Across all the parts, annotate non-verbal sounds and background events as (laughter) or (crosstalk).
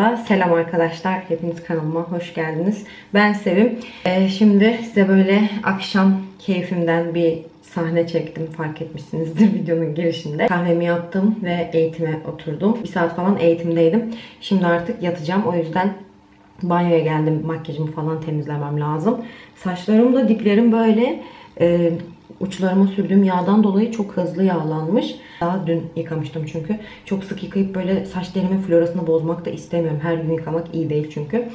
da selam arkadaşlar. Hepiniz kanalıma hoş geldiniz. Ben Sevim. Ee, şimdi size böyle akşam keyfimden bir sahne çektim. Fark etmişsinizdir (laughs) videonun girişinde. Kahvemi yaptım ve eğitime oturdum. Bir saat falan eğitimdeydim. Şimdi artık yatacağım. O yüzden banyoya geldim. Makyajımı falan temizlemem lazım. Saçlarım da diplerim böyle e, uçlarıma sürdüğüm yağdan dolayı çok hızlı yağlanmış. Daha dün yıkamıştım çünkü. Çok sık yıkayıp böyle saç derimin florasını bozmak da istemiyorum. Her gün yıkamak iyi değil çünkü.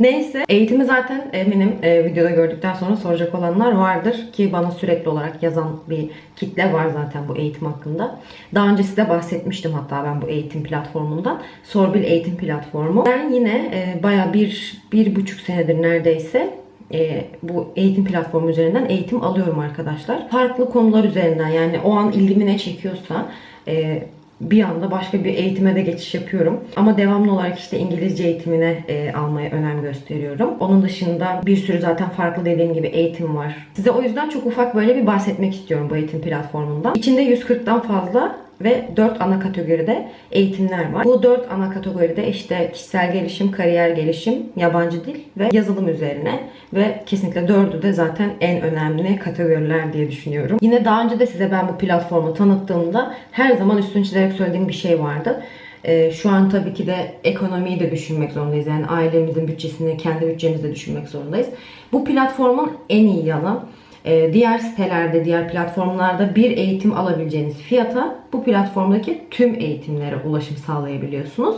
Neyse eğitimi zaten eminim e, videoda gördükten sonra soracak olanlar vardır ki bana sürekli olarak yazan bir kitle var zaten bu eğitim hakkında. Daha önce size bahsetmiştim hatta ben bu eğitim platformundan. Sorbil eğitim platformu. Ben yine e, baya bir, bir buçuk senedir neredeyse e, bu eğitim platformu üzerinden eğitim alıyorum arkadaşlar. Farklı konular üzerinden yani o an ilgimi ne çekiyorsa e, bir anda başka bir eğitime de geçiş yapıyorum. Ama devamlı olarak işte İngilizce eğitimine e, almaya önem gösteriyorum. Onun dışında bir sürü zaten farklı dediğim gibi eğitim var. Size o yüzden çok ufak böyle bir bahsetmek istiyorum bu eğitim platformundan. İçinde 140'tan fazla ve 4 ana kategoride eğitimler var. Bu 4 ana kategoride işte kişisel gelişim, kariyer gelişim, yabancı dil ve yazılım üzerine ve kesinlikle 4'ü de zaten en önemli kategoriler diye düşünüyorum. Yine daha önce de size ben bu platformu tanıttığımda her zaman üstünü çizerek söylediğim bir şey vardı. Ee, şu an tabii ki de ekonomiyi de düşünmek zorundayız. Yani ailemizin bütçesini, kendi bütçemizi de düşünmek zorundayız. Bu platformun en iyi yanı ee, diğer sitelerde, diğer platformlarda bir eğitim alabileceğiniz fiyata bu platformdaki tüm eğitimlere ulaşım sağlayabiliyorsunuz.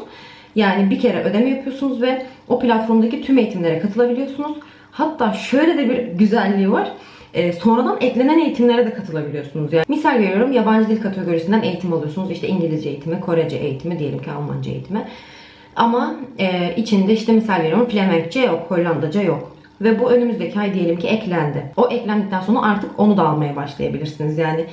Yani bir kere ödeme yapıyorsunuz ve o platformdaki tüm eğitimlere katılabiliyorsunuz. Hatta şöyle de bir güzelliği var. Ee, sonradan eklenen eğitimlere de katılabiliyorsunuz. Yani misal veriyorum yabancı dil kategorisinden eğitim alıyorsunuz. İşte İngilizce eğitimi, Korece eğitimi, diyelim ki Almanca eğitimi. Ama e, içinde işte misal veriyorum Flemenkçe yok, Hollandaca yok. Ve bu önümüzdeki ay diyelim ki eklendi. O eklendikten sonra artık onu da almaya başlayabilirsiniz. Yani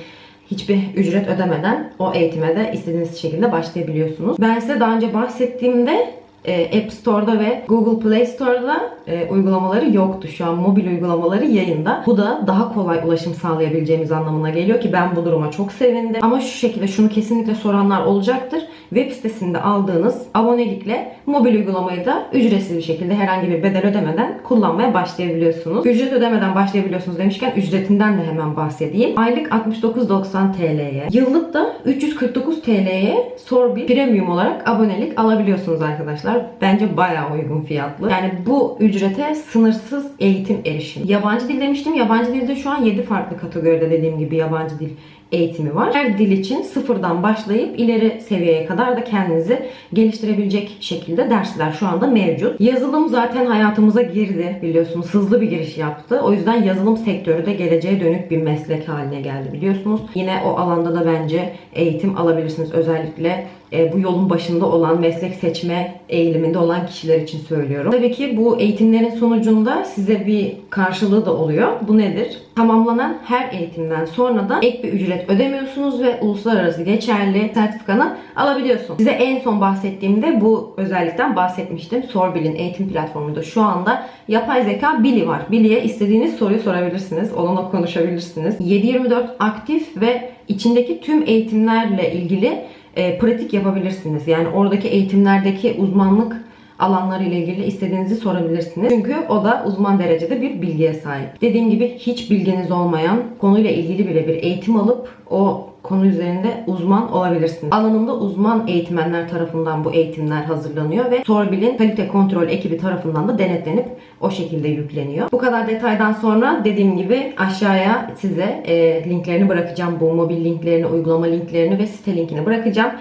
hiçbir ücret ödemeden o eğitime de istediğiniz şekilde başlayabiliyorsunuz. Ben size daha önce bahsettiğimde e, App Store'da ve Google Play Store'da e, uygulamaları yoktu. Şu an mobil uygulamaları yayında. Bu da daha kolay ulaşım sağlayabileceğimiz anlamına geliyor ki ben bu duruma çok sevindim. Ama şu şekilde şunu kesinlikle soranlar olacaktır. Web sitesinde aldığınız abonelikle mobil uygulamayı da ücretsiz bir şekilde herhangi bir bedel ödemeden kullanmaya başlayabiliyorsunuz. Ücret ödemeden başlayabiliyorsunuz demişken ücretinden de hemen bahsedeyim. Aylık 69.90 TL'ye, yıllık da 349 TL'ye Sorbi Premium olarak abonelik alabiliyorsunuz arkadaşlar. Bence bayağı uygun fiyatlı. Yani bu ücrete sınırsız eğitim erişim. Yabancı dil demiştim. Yabancı dilde şu an 7 farklı kategoride dediğim gibi yabancı dil eğitimi var. Her dil için sıfırdan başlayıp ileri seviyeye kadar da kendinizi geliştirebilecek şekilde dersler şu anda mevcut. Yazılım zaten hayatımıza girdi biliyorsunuz. Hızlı bir giriş yaptı. O yüzden yazılım sektörü de geleceğe dönük bir meslek haline geldi biliyorsunuz. Yine o alanda da bence eğitim alabilirsiniz. Özellikle e, bu yolun başında olan, meslek seçme eğiliminde olan kişiler için söylüyorum. Tabii ki bu eğitimlerin sonucunda size bir karşılığı da oluyor. Bu nedir? Tamamlanan her eğitimden sonra da ek bir ücret ödemiyorsunuz ve uluslararası geçerli sertifikanı alabiliyorsunuz. Size en son bahsettiğimde bu özellikten bahsetmiştim. Sorbil'in eğitim platformunda şu anda yapay zeka Billy var. Billy'e istediğiniz soruyu sorabilirsiniz. Onunla konuşabilirsiniz. 7-24 aktif ve içindeki tüm eğitimlerle ilgili e, pratik yapabilirsiniz. Yani oradaki eğitimlerdeki uzmanlık alanları ile ilgili istediğinizi sorabilirsiniz. Çünkü o da uzman derecede bir bilgiye sahip. Dediğim gibi hiç bilginiz olmayan konuyla ilgili bile bir eğitim alıp o konu üzerinde uzman olabilirsiniz. Alanında uzman eğitmenler tarafından bu eğitimler hazırlanıyor ve Sorbil'in kalite kontrol ekibi tarafından da denetlenip o şekilde yükleniyor. Bu kadar detaydan sonra dediğim gibi aşağıya size e, linklerini bırakacağım. Bu mobil linklerini, uygulama linklerini ve site linkini bırakacağım.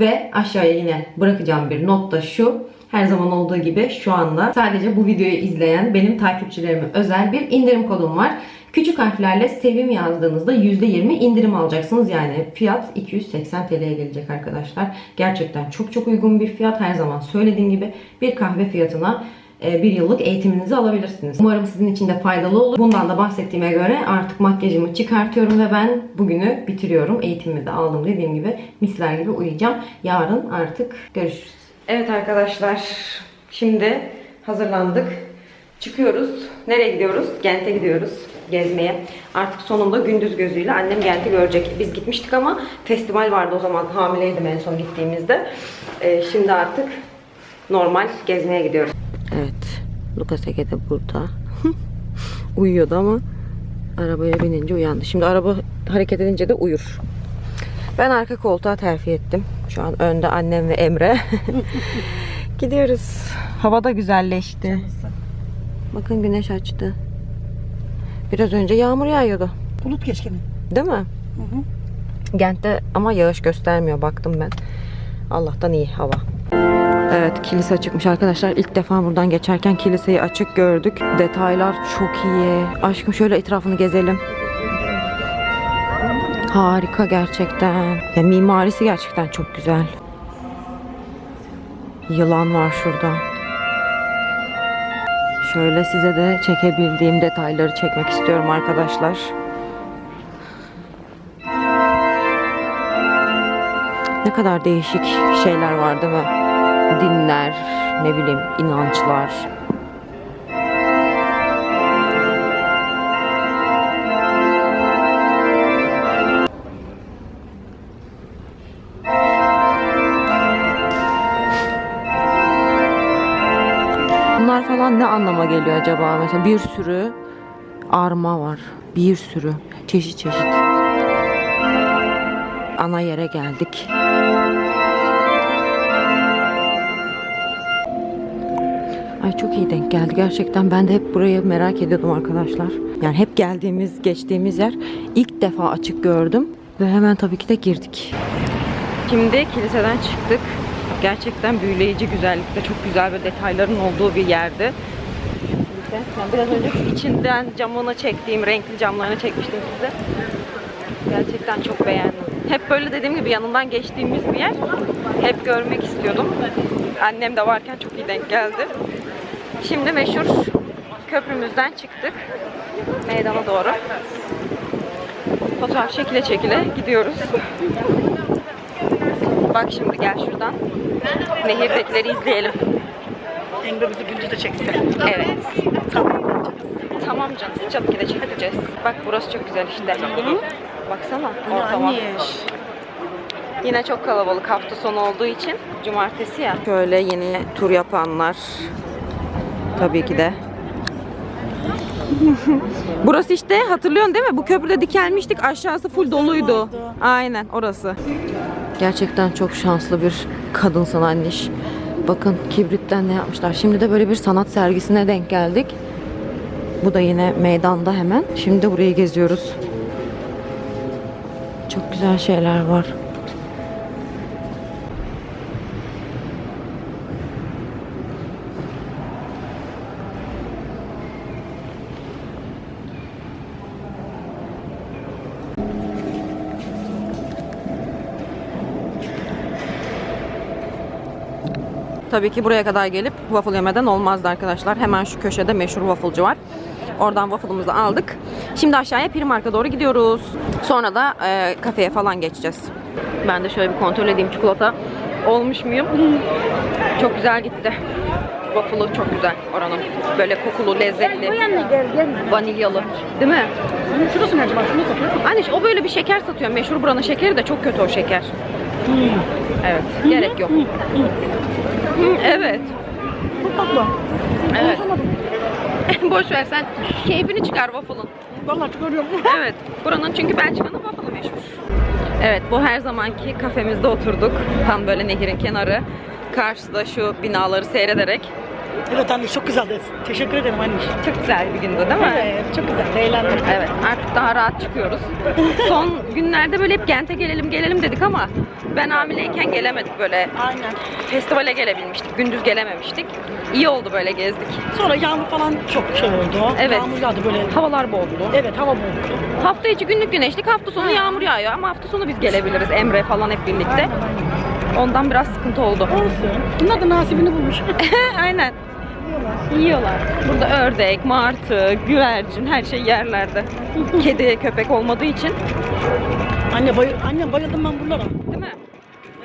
Ve aşağıya yine bırakacağım bir not da şu. Her zaman olduğu gibi şu anda sadece bu videoyu izleyen benim takipçilerime özel bir indirim kodum var. Küçük harflerle sevim yazdığınızda %20 indirim alacaksınız. Yani fiyat 280 TL'ye gelecek arkadaşlar. Gerçekten çok çok uygun bir fiyat. Her zaman söylediğim gibi bir kahve fiyatına e, bir yıllık eğitiminizi alabilirsiniz. Umarım sizin için de faydalı olur. Bundan da bahsettiğime göre artık makyajımı çıkartıyorum ve ben bugünü bitiriyorum. Eğitimimi de aldım dediğim gibi misler gibi uyuyacağım. Yarın artık görüşürüz. Evet arkadaşlar şimdi hazırlandık. Çıkıyoruz. Nereye gidiyoruz? Gent'e gidiyoruz gezmeye. Artık sonunda gündüz gözüyle annem Gent'i görecek. Biz gitmiştik ama festival vardı o zaman hamileydim en son gittiğimizde. Ee, şimdi artık normal gezmeye gidiyoruz. Evet. Lucas Ege de burada. (laughs) Uyuyordu ama arabaya binince uyandı. Şimdi araba hareket edince de uyur. Ben arka koltuğa terfi ettim. Şu an önde annem ve Emre. (laughs) Gidiyoruz. Hava da güzelleşti. Bakın güneş açtı. Biraz önce yağmur yağıyordu. Bulut geçkini. Değil mi? Gent'te ama yağış göstermiyor baktım ben. Allah'tan iyi hava. Evet kilise açıkmış arkadaşlar. İlk defa buradan geçerken kiliseyi açık gördük. Detaylar çok iyi. Aşkım şöyle etrafını gezelim. Harika gerçekten. Ya mimarisi gerçekten çok güzel. Yılan var şurada. Şöyle size de çekebildiğim detayları çekmek istiyorum arkadaşlar. Ne kadar değişik şeyler var değil mi? Dinler, ne bileyim inançlar. Ne anlama geliyor acaba? Mesela bir sürü arma var. Bir sürü. Çeşit çeşit. Ana yere geldik. Ay çok iyi denk geldi. Gerçekten ben de hep burayı merak ediyordum arkadaşlar. Yani hep geldiğimiz, geçtiğimiz yer ilk defa açık gördüm. Ve hemen tabii ki de girdik. Şimdi kiliseden çıktık. Gerçekten büyüleyici güzellikte, çok güzel ve detayların olduğu bir yerde. Kilise. Yani biraz önce içinden camını çektiğim, renkli camlarını çekmiştim size. Gerçekten çok beğendim. Hep böyle dediğim gibi yanından geçtiğimiz bir yer. Hep görmek istiyordum. Annem de varken çok iyi denk geldi. Şimdi meşhur köprümüzden çıktık. Meydana doğru. Fotoğraf çekile çekile gidiyoruz. Bak şimdi gel şuradan. Nehirdekileri izleyelim. Emre bizi gündüz de çekse. Evet. Tamam. Tamam canım. Tabii ki de çekeceğiz. Bak burası çok güzel işte. Baksana ortama. Yine çok kalabalık hafta sonu olduğu için. Cumartesi ya. Şöyle yeni tur yapanlar. Tabii ki de. (laughs) Burası işte hatırlıyorsun değil mi? Bu köprüde dikelmiştik. Aşağısı full doluydu. Aynen orası. Gerçekten çok şanslı bir kadınsın anneş. Bakın kibritten ne yapmışlar. Şimdi de böyle bir sanat sergisine denk geldik. Bu da yine meydanda hemen. Şimdi de burayı geziyoruz. Çok güzel şeyler var. Tabii ki buraya kadar gelip waffle yemeden olmazdı arkadaşlar. Hemen şu köşede meşhur wafflecı var. Oradan waffle'ımızı aldık. Şimdi aşağıya Primark'a doğru gidiyoruz. Sonra da e, kafeye falan geçeceğiz. Ben de şöyle bir kontrol edeyim çikolata olmuş muyum? Çok güzel gitti. Waffle'ı çok güzel oranın. Böyle kokulu, lezzetli, vanilyalı. Değil mi? Şurası ne acaba? Şunu satıyor. Anne o böyle bir şeker satıyor. Meşhur buranın şekeri de çok kötü o şeker. Evet, gerek yok. Hı, evet. Çok tatlı. Evet. (laughs) Boş ver sen keyfini çıkar waffle'ın. Vallahi çıkarıyorum. (laughs) Evet. Buranın çünkü Belçika'nın waffle'ı meşhur. Evet bu her zamanki kafemizde oturduk. Tam böyle nehirin kenarı. Karşıda şu binaları seyrederek. Evet anne çok güzeldi. Teşekkür ederim anne. Çok güzel bir gündü değil mi? Evet çok güzel. Eğlendim. Evet artık daha rahat çıkıyoruz. (laughs) Son günlerde böyle hep Gent'e gelelim gelelim dedik ama ben hamileyken gelemedik böyle. Aynen. Festivale gelebilmiştik. Gündüz gelememiştik. İyi oldu böyle gezdik. Sonra yağmur falan çok şey oldu. Evet. Yağmur yağdı böyle. Havalar bozdu. Evet hava bozuldu. Hafta içi günlük güneşlik, hafta sonu yağmur yağıyor ama hafta sonu biz gelebiliriz. Emre falan hep birlikte. Ondan biraz sıkıntı oldu. Olsun. Bunlar da nasibini bulmuş. (laughs) Aynen. Yiyorlar. Burada ördek, martı, güvercin her şey yerlerde. (laughs) Kedi, köpek olmadığı için. anne bay anne bayıldım ben buralara. Değil mi?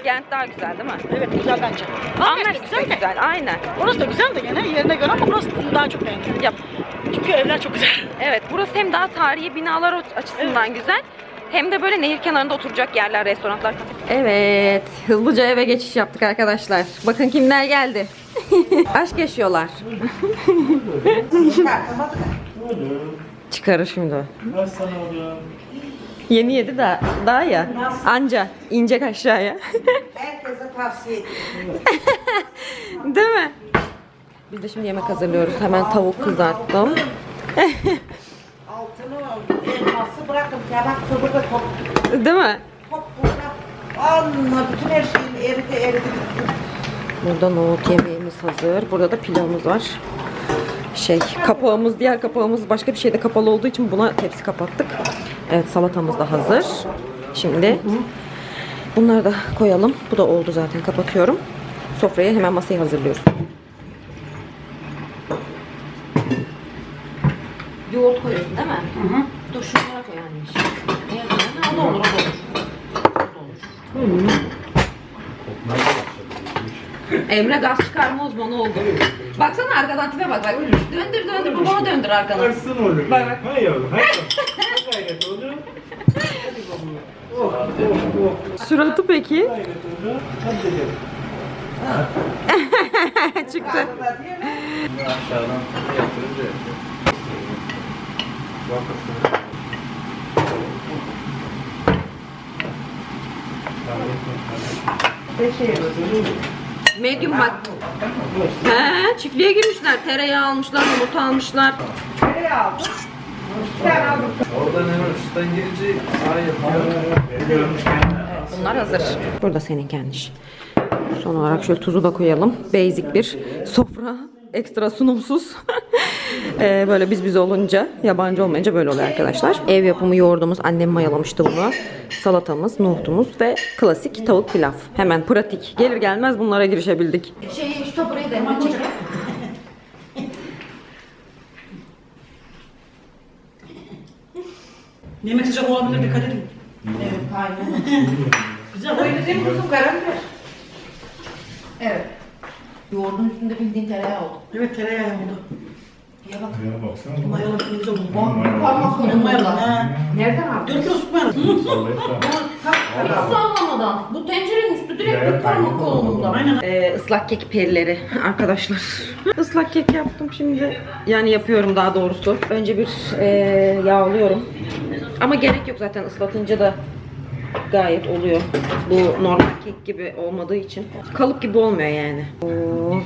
Gent daha güzel değil mi? Evet güzel bence. Anlaştık güzel da de. güzel. Aynen. Orası da güzel de gene yerine göre ama burası daha çok beğendim. Yap. Çünkü evler çok güzel. (laughs) Evet burası hem daha tarihi binalar açısından güzel Hem de böyle nehir kenarında oturacak yerler, restoranlar, kafe. Evet, hızlıca eve geçiş yaptık arkadaşlar. Bakın kimler geldi. (laughs) Aşk yaşıyorlar. (laughs) Çıkarır şimdi o. Kaç sana oluyor? Yeni yedi de daha ya. Anca inecek aşağıya. Herkese tavsiye ediyorum. (laughs) Değil mi? Biz de şimdi yemek hazırlıyoruz. Hemen tavuk kızarttım. Altını elması bırakın. Kebap burada top, Değil mi? top burada. Allah bütün her şeyin eridi eridi. Burada nohut yemeğimiz hazır. Burada da pilavımız var. Şey, kapağımız, diğer kapağımız başka bir şeyde kapalı olduğu için buna tepsi kapattık. Evet, salatamız da hazır. Şimdi bunları da koyalım. Bu da oldu zaten. Kapatıyorum. Sofraya hemen masayı hazırlıyoruz. Yoğurt koyuyorsun değil mi? Hı hı. Dur şunlara koy anne. Koyarsan o da olur, o da olur. O da olur. Emre gaz çıkarma uzmanı oldu. Baksana arkadan tipe bak bak. Döndür döndür babama döndür arkadan. Kaçsın oğlum. Bak, bak. Hay yavrum. Hay yavrum. Hay gayret oğlum. Hadi bakalım. Oh oh oh. Suratı peki? Gayret oğlum. Hadi gidelim. (laughs) Çıktı. Aşağıdan yatırınca. Bak Medium bak. He, çiftliğe girmişler. Tereyağı almışlar, yumurta almışlar. Oradan hemen üstten girince. Bunlar hazır. Burada senin kendiş. Son olarak şöyle tuzu da koyalım. Basic bir sofra. Ekstra sunumsuz. (laughs) Ee, böyle biz biz olunca, yabancı olmayınca böyle oluyor arkadaşlar. Ev yapımı yoğurdumuz, annem mayalamıştı bunu. Salatamız, nohutumuz ve klasik tavuk pilav. Hemen pratik. Gelir gelmez bunlara girişebildik. Şey, şu taburayı da hemen çekelim. Yemek sıcak olabilir dikkat edin. Bizim kuzum karanfil. Evet. Yoğurdun üstünde bildiğin tereyağı oldu. Evet tereyağı oldu. Ya baksana. Mayalı güzel oldu. Parmak koydum Mayalı. Nereden aldın? Süt mayalı. Hiç sallamadan. Bu tencerenin üstü direkt bir parmak konumunda. Aynen. Ee, ıslak kek perileri (laughs) arkadaşlar. Islak kek yaptım şimdi. Yani yapıyorum daha doğrusu. Önce bir e, yağlıyorum. Ama gerek yok zaten ıslatınca da gayet oluyor. Bu normal kek gibi olmadığı için. Kalıp gibi olmuyor yani. Oo.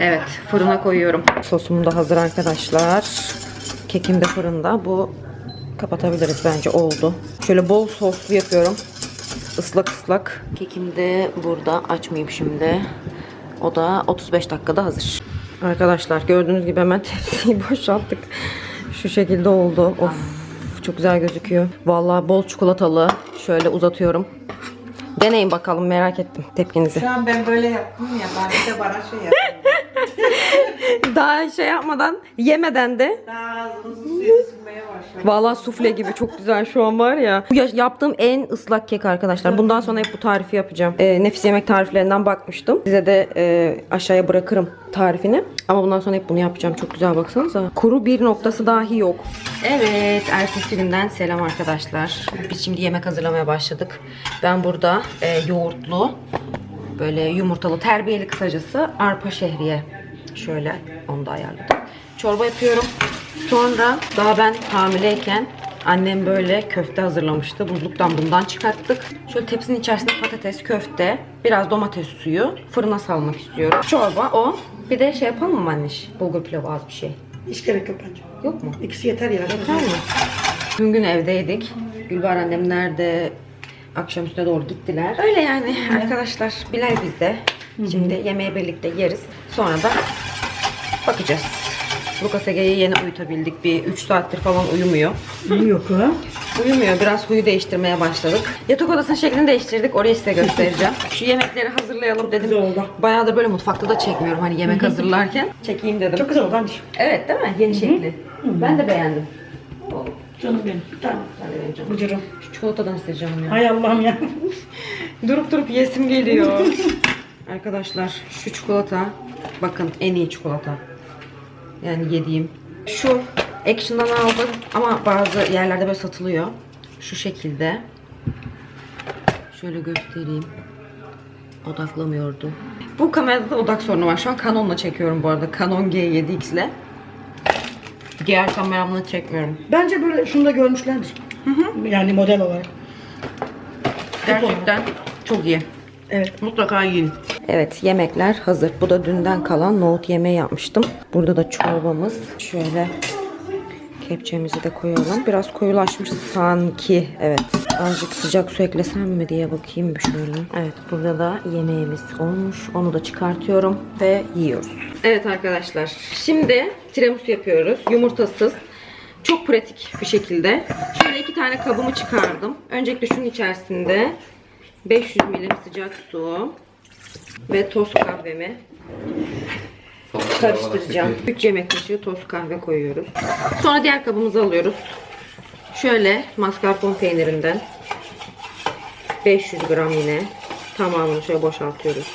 Evet, fırına koyuyorum. Sosum da hazır arkadaşlar. Kekim de fırında. Bu kapatabiliriz bence oldu. Şöyle bol soslu yapıyorum. Islak ıslak. Kekim de burada. Açmayayım şimdi. O da 35 dakikada hazır. Arkadaşlar gördüğünüz gibi hemen (laughs) tepsiyi boşalttık. Şu şekilde oldu. Of çok güzel gözüküyor. Vallahi bol çikolatalı. Şöyle uzatıyorum. Deneyin bakalım merak ettim tepkinizi. Şu an ben böyle yaptım ya. Bari de bana şey yapın. (laughs) Daha şey yapmadan, yemeden de Daha ağzınızın. Vallahi sufle gibi çok güzel şu an var ya. Bu ya- yaptığım en ıslak kek arkadaşlar. Bundan sonra hep bu tarifi yapacağım. Ee, nefis yemek tariflerinden bakmıştım. Size de e, aşağıya bırakırım tarifini. Ama bundan sonra hep bunu yapacağım. Çok güzel baksanıza. Kuru bir noktası dahi yok. Evet, ertesi günden selam arkadaşlar. Biz şimdi yemek hazırlamaya başladık. Ben burada e, yoğurtlu, böyle yumurtalı, terbiyeli kısacası arpa şehriye. Şöyle onu da ayarladım. Çorba yapıyorum. Sonra daha ben hamileyken annem böyle köfte hazırlamıştı. Buzluktan bundan çıkarttık. Şöyle tepsinin içerisinde patates, köfte, biraz domates suyu fırına salmak istiyorum. Çorba o. Bir de şey yapalım mı anneş? Bulgur pilavı az bir şey. Hiç gerek yok bence. Yok mu? İkisi yeter ya. Yeter mi? Tüm gün evdeydik. Gülbar annemler de akşamüstüne doğru gittiler. Öyle yani arkadaşlar. Bilal bizde. Şimdi yemeği birlikte yeriz. Sonra da bakacağız. Lucas Ege'yi yeni uyutabildik. Bir 3 saattir falan uyumuyor. Yok ha. Uyumuyor. Biraz huyu değiştirmeye başladık. Yatak odasının şeklini değiştirdik. Orayı size göstereceğim. (laughs) Şu yemekleri hazırlayalım dedim. Güzel oldu. Bayağı da böyle mutfakta da çekmiyorum. Hani yemek hazırlarken. Çekeyim dedim. Çok güzel oldu anneciğim. Evet değil mi? Yeni şekli. Ben de beğendim. Canım benim. Tamam. Ben de beğeneceğim. Bıcırım. Şu çikolatadan isteyeceğim ya. Hay Allah'ım ya. (laughs) Durup durup yesim geliyor. Arkadaşlar şu çikolata bakın en iyi çikolata. Yani yediğim. Şu Action'dan aldım ama bazı yerlerde böyle satılıyor. Şu şekilde. Şöyle göstereyim. Odaklamıyordu. Bu kamerada da odak sorunu var. Şu an Canon'la çekiyorum bu arada. Canon G7X ile. Diğer kameramla çekmiyorum. Bence böyle şunu da görmüşlerdir. Yani model olarak. Gerçekten çok iyi. Evet. Mutlaka yiyin. Evet yemekler hazır. Bu da dünden kalan nohut yemeği yapmıştım. Burada da çorbamız. Şöyle kepçemizi de koyalım. Biraz koyulaşmış sanki. Evet. Azıcık sıcak su eklesem mi diye bakayım bir şöyle. Evet burada da yemeğimiz olmuş. Onu da çıkartıyorum ve yiyoruz. Evet arkadaşlar. Şimdi tiramisu yapıyoruz. Yumurtasız. Çok pratik bir şekilde. Şöyle iki tane kabımı çıkardım. Öncelikle şunun içerisinde 500 milim sıcak su ve toz kahvemi karıştıracağım. 3 yemek kaşığı toz kahve koyuyoruz. Sonra diğer kabımızı alıyoruz. Şöyle mascarpone peynirinden 500 gram yine tamamını şöyle boşaltıyoruz.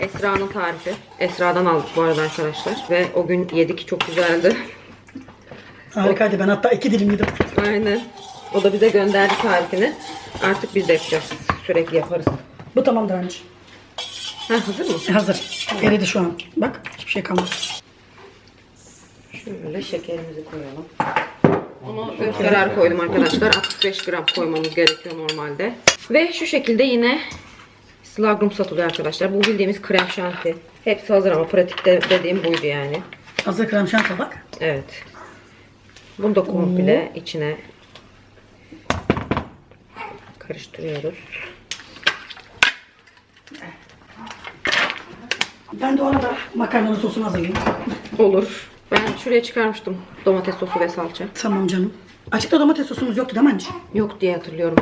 Esra'nın tarifi. Esra'dan aldık bu arada arkadaşlar. Ve o gün yedik çok güzeldi. Harikaydı. Ben hatta iki dilim yedim. Aynen. O da bize gönderdi tarifini. Artık biz de yapacağız. Sürekli yaparız. Bu tamamdır anne. Ha, hazır mı? Hazır. Eridi şu an. Bak hiçbir şey kalmadı. Şöyle şekerimizi koyalım. Onu göz koydum arkadaşlar. 65 gram koymamız gerekiyor normalde. Ve şu şekilde yine slagrum satılıyor arkadaşlar. Bu bildiğimiz krem şanti. Hepsi hazır ama pratikte dediğim buydu yani. Hazır krem şansa bak. Evet. Bunu da komple içine karıştırıyoruz. Ben de ona da makarnanın sosunu hazırlayayım. Olur. Ben şuraya çıkarmıştım domates sosu ve salça. Tamam canım. Açıkta domates sosumuz yoktu değil mi anneciğim? Yok diye hatırlıyorum.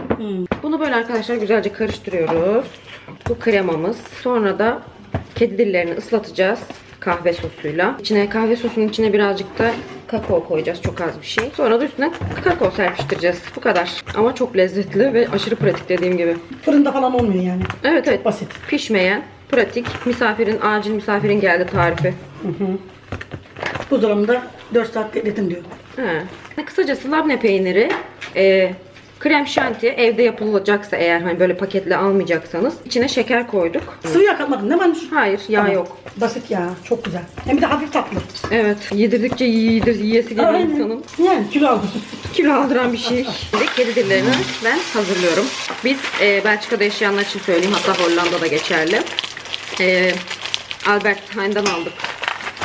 Bunu böyle arkadaşlar güzelce karıştırıyoruz. Bu kremamız. Sonra da kedi dillerini ıslatacağız kahve sosuyla. İçine kahve sosunun içine birazcık da kakao koyacağız. Çok az bir şey. Sonra da üstüne kakao serpiştireceğiz. Bu kadar. Ama çok lezzetli ve aşırı pratik dediğim gibi. Fırında falan olmuyor yani. Evet evet. Basit. Pişmeyen, pratik, misafirin, acil misafirin geldi tarifi. Buzdolabında 4 saat bekletin diyor. He. Kısacası labne peyniri, e, krem şanti evde yapılacaksa eğer hani böyle paketle almayacaksanız içine şeker koyduk. Sıvı yağ katmadın değil mi? Hayır yağ Tamam. yok. Basit ya. Çok güzel. Hem de hafif tatlı. Evet yedirdikçe yedir, yiyesi geliyor Aynen. insanın. Yani kilo aldım. Kilo aldıran bir şey. Şimdi kedi dillerini ben hazırlıyorum. Biz e, Belçika'da yaşayanlar için söyleyeyim hatta Hollanda'da geçerli. E, Albert Heijn'dan aldık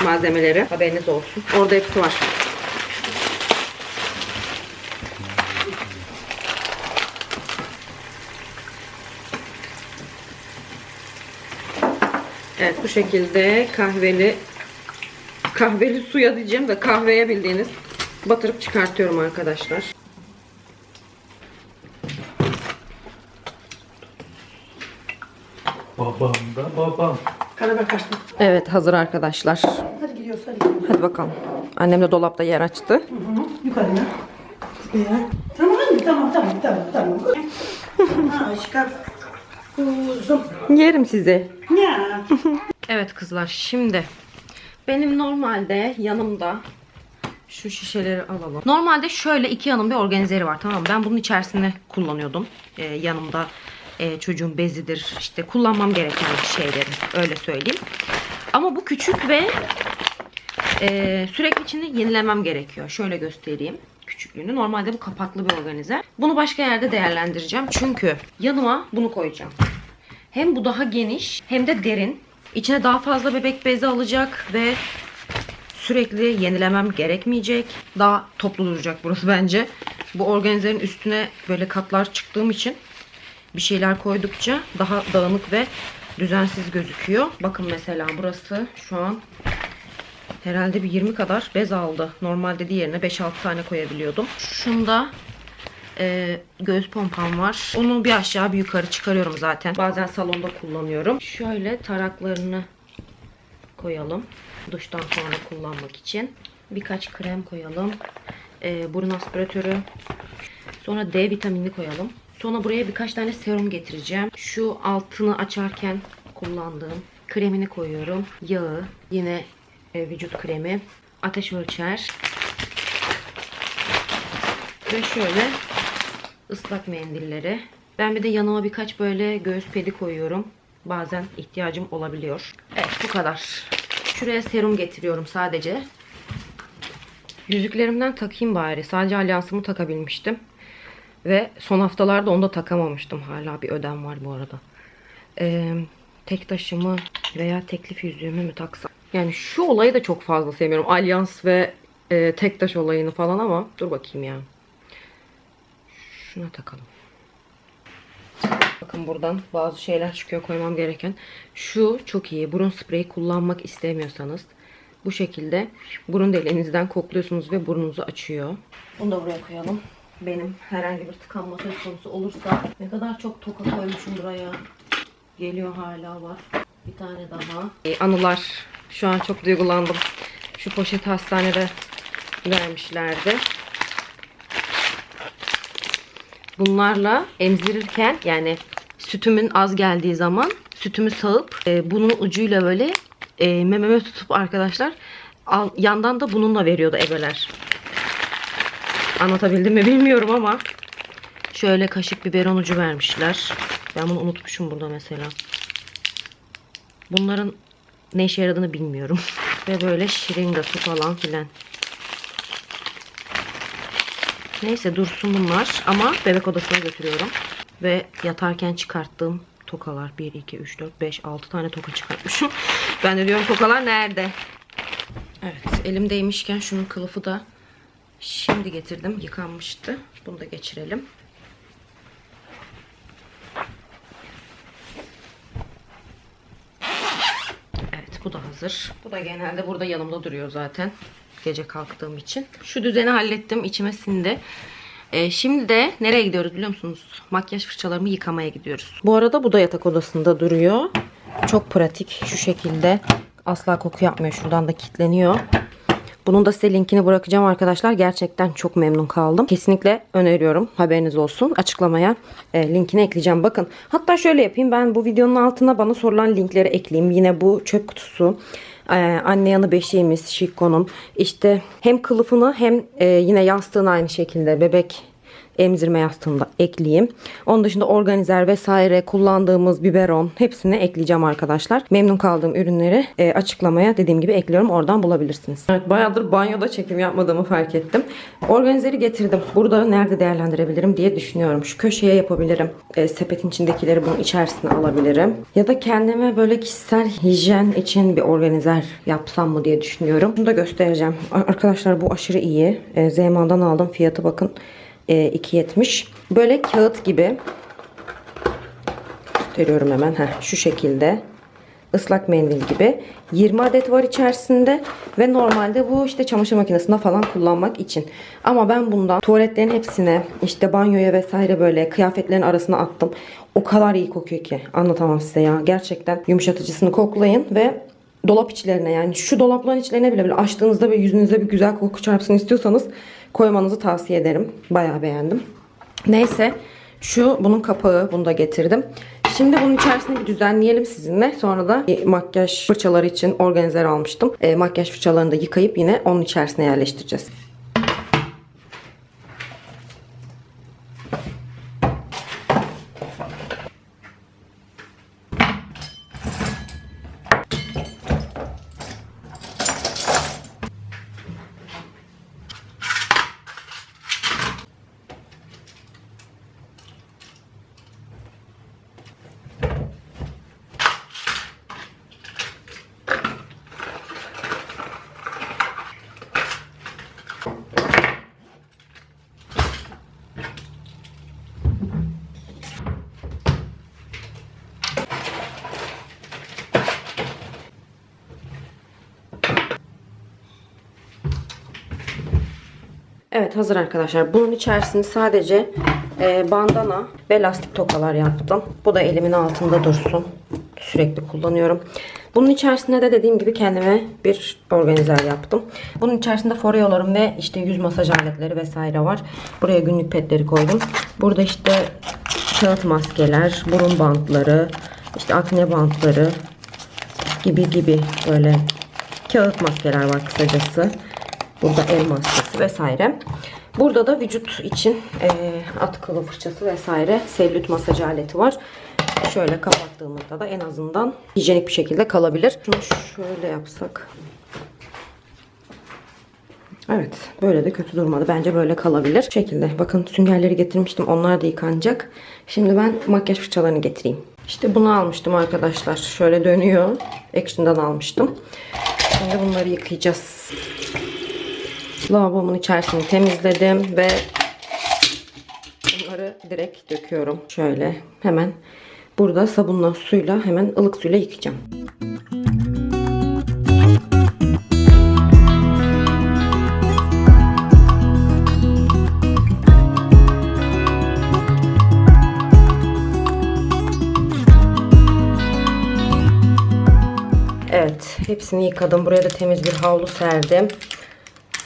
malzemeleri. Haberiniz olsun. Orada hepsi var. Evet bu şekilde kahveli kahveli suya diyeceğim de kahveye bildiğiniz batırıp çıkartıyorum arkadaşlar. Babam da babam. Karabiber kaçtı. Evet hazır arkadaşlar. Hadi gidiyoruz hadi gidiyoruz. Hadi bakalım. Annem de dolapta yer açtı. Hı hı. Yukarıya. Şuraya. Tamam anne tamam tamam tamam tamam. (laughs) ha aşkım. Kuzum. Yerim sizi. Ya. Evet kızlar şimdi benim normalde yanımda şu şişeleri alalım. Normalde şöyle iki yanım bir organizeri var tamam mı? Ben bunun içerisinde kullanıyordum. Ee, yanımda e, çocuğun bezidir işte kullanmam gereken şeyleri öyle söyleyeyim. Ama bu küçük ve e, sürekli içini yenilemem gerekiyor. Şöyle göstereyim küçüklüğünü. Normalde bu kapaklı bir organizer. Bunu başka yerde değerlendireceğim. Çünkü yanıma bunu koyacağım. Hem bu daha geniş hem de derin. İçine daha fazla bebek bezi alacak ve sürekli yenilemem gerekmeyecek. Daha toplu duracak burası bence. Bu organizerin üstüne böyle katlar çıktığım için bir şeyler koydukça daha dağınık ve düzensiz gözüküyor. Bakın mesela burası şu an herhalde bir 20 kadar bez aldı. Normalde diğerine 5-6 tane koyabiliyordum. Şunda e, göğüs pompam var. Onu bir aşağı bir yukarı çıkarıyorum zaten. Bazen salonda kullanıyorum. Şöyle taraklarını koyalım. Duştan sonra kullanmak için. Birkaç krem koyalım. E, burun aspiratörü. Sonra D vitamini koyalım. Sonra buraya birkaç tane serum getireceğim. Şu altını açarken kullandığım kremini koyuyorum. Yağı, yine e, vücut kremi, ateş ölçer ve şöyle ıslak mendilleri. Ben bir de yanıma birkaç böyle göğüs pedi koyuyorum. Bazen ihtiyacım olabiliyor. Evet bu kadar. Şuraya serum getiriyorum sadece. Yüzüklerimden takayım bari. Sadece alyansımı takabilmiştim. Ve son haftalarda onu da takamamıştım. Hala bir ödem var bu arada. Ee, tek taşımı veya teklif yüzüğümü mü taksam? Yani şu olayı da çok fazla sevmiyorum. Alyans ve e, tek taş olayını falan ama dur bakayım ya. Şuna takalım. Bakın buradan bazı şeyler çıkıyor koymam gereken. Şu çok iyi. Burun spreyi kullanmak istemiyorsanız bu şekilde burun deliğinizden kokluyorsunuz ve burnunuzu açıyor. Bunu da buraya koyalım. Benim herhangi bir tıkanma söz konusu olursa ne kadar çok toka koymuşum buraya. Geliyor hala var. Bir tane daha. Ee, anılar. Şu an çok duygulandım. Şu poşeti hastanede vermişlerdi. Bunlarla emzirirken yani sütümün az geldiği zaman sütümü sağıp e, bunun ucuyla böyle e, mememe tutup arkadaşlar al, yandan da bununla veriyordu ebeler. Anlatabildim mi bilmiyorum ama şöyle kaşık biberon ucu vermişler. Ben bunu unutmuşum burada mesela. Bunların ne işe yaradığını bilmiyorum. (laughs) Ve böyle şiringası falan filan. Neyse dursun bunlar ama bebek odasına götürüyorum. Ve yatarken çıkarttığım tokalar. 1, 2, 3, 4, 5, 6 tane toka çıkartmışım. (laughs) ben de diyorum tokalar nerede? Evet elimdeymişken şunun kılıfı da şimdi getirdim. Yıkanmıştı. Bunu da geçirelim. Evet bu da hazır. Bu da genelde burada yanımda duruyor zaten. Gece kalktığım için. Şu düzeni hallettim. içime sindi. Ee, şimdi de nereye gidiyoruz biliyor musunuz? Makyaj fırçalarımı yıkamaya gidiyoruz. Bu arada bu da yatak odasında duruyor. Çok pratik şu şekilde. Asla koku yapmıyor. Şuradan da kilitleniyor. Bunun da size linkini bırakacağım arkadaşlar. Gerçekten çok memnun kaldım. Kesinlikle öneriyorum. Haberiniz olsun. Açıklamaya e, linkini ekleyeceğim. Bakın hatta şöyle yapayım. Ben bu videonun altına bana sorulan linkleri ekleyeyim. Yine bu çöp kutusu. e, anne yanı beşiğimiz Şiko'nun. İşte hem kılıfını hem e, yine yastığını aynı şekilde bebek emzirme yastığında ekleyeyim. Onun dışında organizer vesaire kullandığımız biberon hepsini ekleyeceğim arkadaşlar. Memnun kaldığım ürünleri e, açıklamaya dediğim gibi ekliyorum. Oradan bulabilirsiniz. Evet bayağıdır banyoda çekim yapmadığımı fark ettim. Organizeri getirdim. Burada nerede değerlendirebilirim diye düşünüyorum. Şu köşeye yapabilirim. E, sepetin içindekileri bunun içerisine alabilirim. Ya da kendime böyle kişisel hijyen için bir organizer yapsam mı diye düşünüyorum. Bunu da göstereceğim. Arkadaşlar bu aşırı iyi. E, Zeyman'dan aldım. Fiyatı bakın 2.70. Böyle kağıt gibi gösteriyorum hemen. Heh, şu şekilde ıslak mendil gibi 20 adet var içerisinde ve normalde bu işte çamaşır makinesinde falan kullanmak için. Ama ben bundan tuvaletlerin hepsine işte banyoya vesaire böyle kıyafetlerin arasına attım. O kadar iyi kokuyor ki anlatamam size ya. Gerçekten yumuşatıcısını koklayın ve dolap içlerine yani şu dolapların içlerine bile bile açtığınızda ve yüzünüze bir güzel koku çarpsın istiyorsanız koymanızı tavsiye ederim. Bayağı beğendim. Neyse şu bunun kapağı bunu da getirdim. Şimdi bunun içerisini bir düzenleyelim sizinle. Sonra da bir makyaj fırçaları için organizer almıştım. E, makyaj fırçalarını da yıkayıp yine onun içerisine yerleştireceğiz. Evet hazır arkadaşlar. Bunun içerisinde sadece e, bandana ve lastik tokalar yaptım. Bu da elimin altında dursun. Sürekli kullanıyorum. Bunun içerisinde de dediğim gibi kendime bir organizer yaptım. Bunun içerisinde foreolarım ve işte yüz masaj aletleri vesaire var. Buraya günlük petleri koydum. Burada işte kağıt maskeler, burun bantları, işte akne bantları gibi gibi böyle kağıt maskeler var kısacası. Burada el maskesi vesaire. Burada da vücut için eee atkılı fırçası vesaire selülit masaj aleti var. Şöyle kapattığımızda da en azından hijyenik bir şekilde kalabilir. Şunu şöyle yapsak. Evet. Böyle de kötü durmadı. Bence böyle kalabilir. Bu şekilde. Bakın süngerleri getirmiştim. Onlar da yıkanacak. Şimdi ben makyaj fırçalarını getireyim. İşte bunu almıştım arkadaşlar. Şöyle dönüyor. Action'dan almıştım. Şimdi bunları yıkayacağız. Lavabomun içerisini temizledim ve bunları direkt döküyorum. Şöyle hemen burada sabunla suyla hemen ılık suyla yıkayacağım. Evet, hepsini yıkadım. Buraya da temiz bir havlu serdim.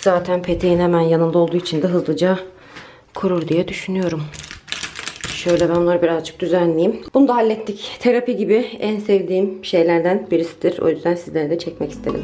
Zaten peteğin hemen yanında olduğu için de hızlıca kurur diye düşünüyorum. Şöyle ben onları birazcık düzenleyeyim. Bunu da hallettik. Terapi gibi en sevdiğim şeylerden birisidir. O yüzden sizlere de çekmek istedim.